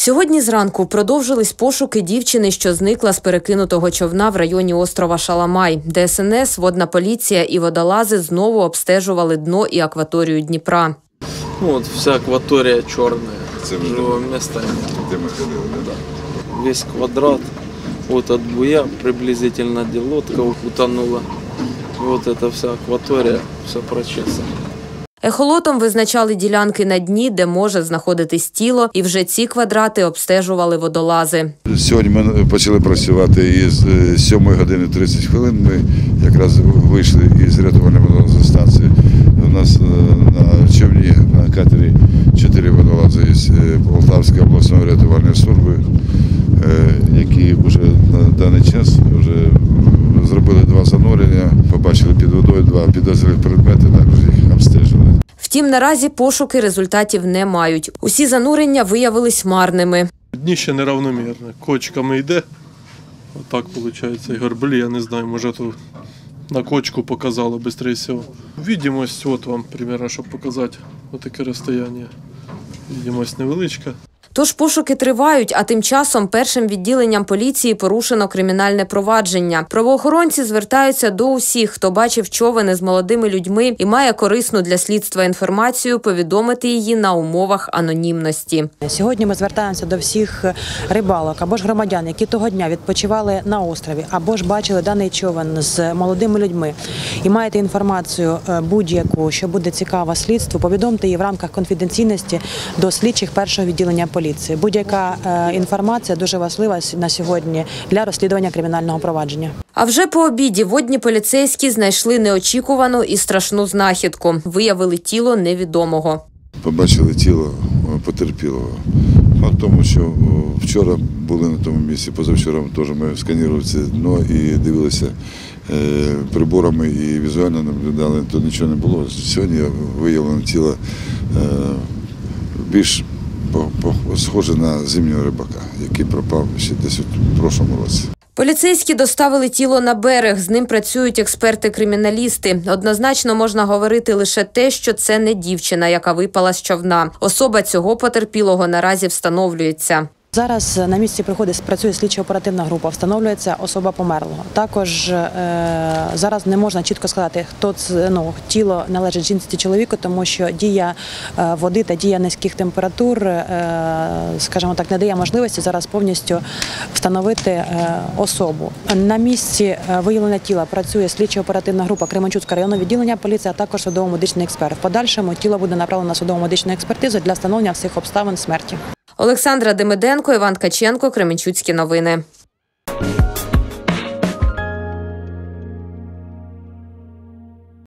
Сьогодні зранку продовжились пошуки дівчини, що зникла з перекинутого човна в районі острова Шаламай. ДСНС, водна поліція і водолази знову обстежували дно і акваторію Дніпра. Ну, Вот вся акватория черная. Це вже Живого места нет. де ми ходили, да. Весь квадрат. Вот от буя приблизительно где лодка утонула. Вот эта вся акватория, все прочесано. Ехолотом визначали ділянки на дні, де може знаходитись тіло, і вже ці квадрати обстежували водолази. Сьогодні ми почали працювати із е, 7 години 30 хвилин. Ми якраз вийшли із рятувальної водолазної станції. У нас е, на човні на катері чотири водолази із е, Полтавської обласної рятувальної служби, які вже на даний час вже зробили два занурення, побачили під водою два підозрілих предмети, також їх обстежили. Втім, наразі пошуки результатів не мають. Усі занурення виявились марними. Дніще неравномірне. Кочками йде. Отак виходить. І горблі, я не знаю, може то на кочку показало швидше. Відімость, от вам примерно, щоб показати отаке розстояння. Відімость невеличка. Тож пошуки тривають, а тим часом першим відділенням поліції порушено кримінальне провадження. Правоохоронці звертаються до усіх, хто бачив човени з молодими людьми і має корисну для слідства інформацію, повідомити її на умовах анонімності. Сьогодні ми звертаємося до всіх рибалок або ж громадян, які того дня відпочивали на острові, або ж бачили даний човен з молодими людьми і маєте інформацію е, будь-яку, що буде цікава слідству. Повідомте її в рамках конфіденційності до слідчих першого відділення поліції. Будь-яка е, інформація дуже важлива на сьогодні для розслідування кримінального провадження. А вже по обіді водні поліцейські знайшли неочікувану і страшну знахідку. Виявили тіло невідомого. побачили тіло е, потерпілого. Факт в тому, що вчора були на тому місці, позавчора теж ми сканували це дно і дивилися е, приборами і візуально наблюдали, то нічого не було. Сьогодні виявлено тіло е, більш схоже на зимнього рибака, який пропав ще десь у прошлому році. Поліцейські доставили тіло на берег. З ним працюють експерти-криміналісти. Однозначно можна говорити лише те, що це не дівчина, яка випала з човна. Особа цього потерпілого наразі встановлюється. Зараз на місці приходить працює слідчо-оперативна група, встановлюється особа померлого. Також е, зараз не можна чітко сказати, хто це ну тіло належить жінці чи чоловіку, тому що дія е, води та дія низьких температур, е, скажімо так, не дає можливості зараз повністю встановити е, особу. На місці е, виявлення тіла працює слідчо-оперативна група Кременчуцького районного відділення поліції, а також судово-медичний експерт. В подальшому тіло буде направлено на судово-медичну експертизу для встановлення всіх обставин смерті. Олександра Демиденко, Іван Каченко, Кременчуцькі новини.